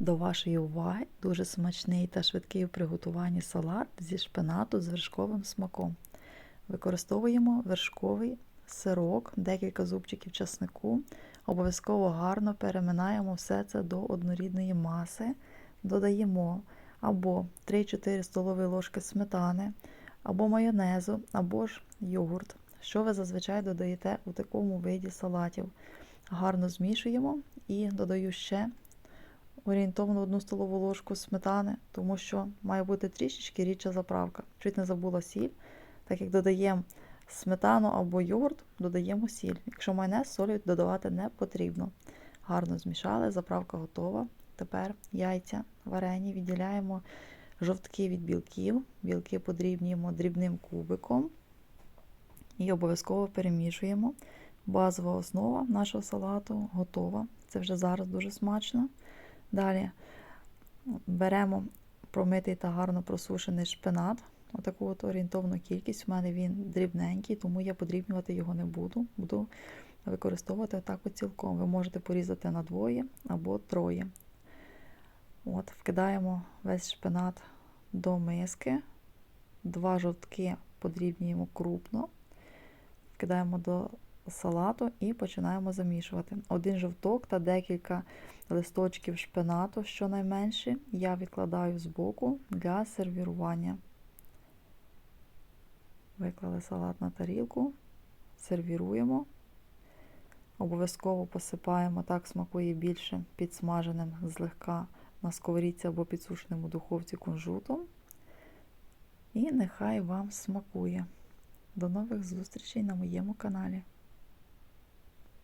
До вашої уваги дуже смачний та швидкий у приготуванні салат зі шпинату з вершковим смаком. Використовуємо вершковий сирок, декілька зубчиків часнику. Обов'язково гарно переминаємо все це до однорідної маси. Додаємо або 3-4 столові ложки сметани, або майонезу, або ж йогурт, що ви зазвичай додаєте у такому виді салатів. Гарно змішуємо і додаю ще орієнтовно одну столову ложку сметани, тому що має бути трішечки рідша заправка. Чуть не забула сіль, так як додаємо сметану або йогурт, додаємо сіль. Якщо майонез, солі додавати не потрібно. Гарно змішали, заправка готова. Тепер яйця варені відділяємо жовтки від білків, білки подрібнюємо дрібним кубиком і обов'язково перемішуємо. Базова основа нашого салату готова. Це вже зараз дуже смачно. Далі беремо промитий та гарно просушений шпинат. Отаку от орієнтовну кількість. У мене він дрібненький, тому я подрібнювати його не буду. Буду використовувати отак от цілком. Ви можете порізати на двоє або троє. От, Вкидаємо весь шпинат до миски, два жовтки подрібнюємо крупно, вкидаємо до салату і починаємо замішувати. Один жовток та декілька листочків шпинату, щонайменше, я відкладаю збоку для сервірування. Виклали салат на тарілку, сервіруємо. Обов'язково посипаємо, так смакує більше підсмаженим злегка на сковорідці або підсушеним у духовці кунжутом. І нехай вам смакує. До нових зустрічей на моєму каналі.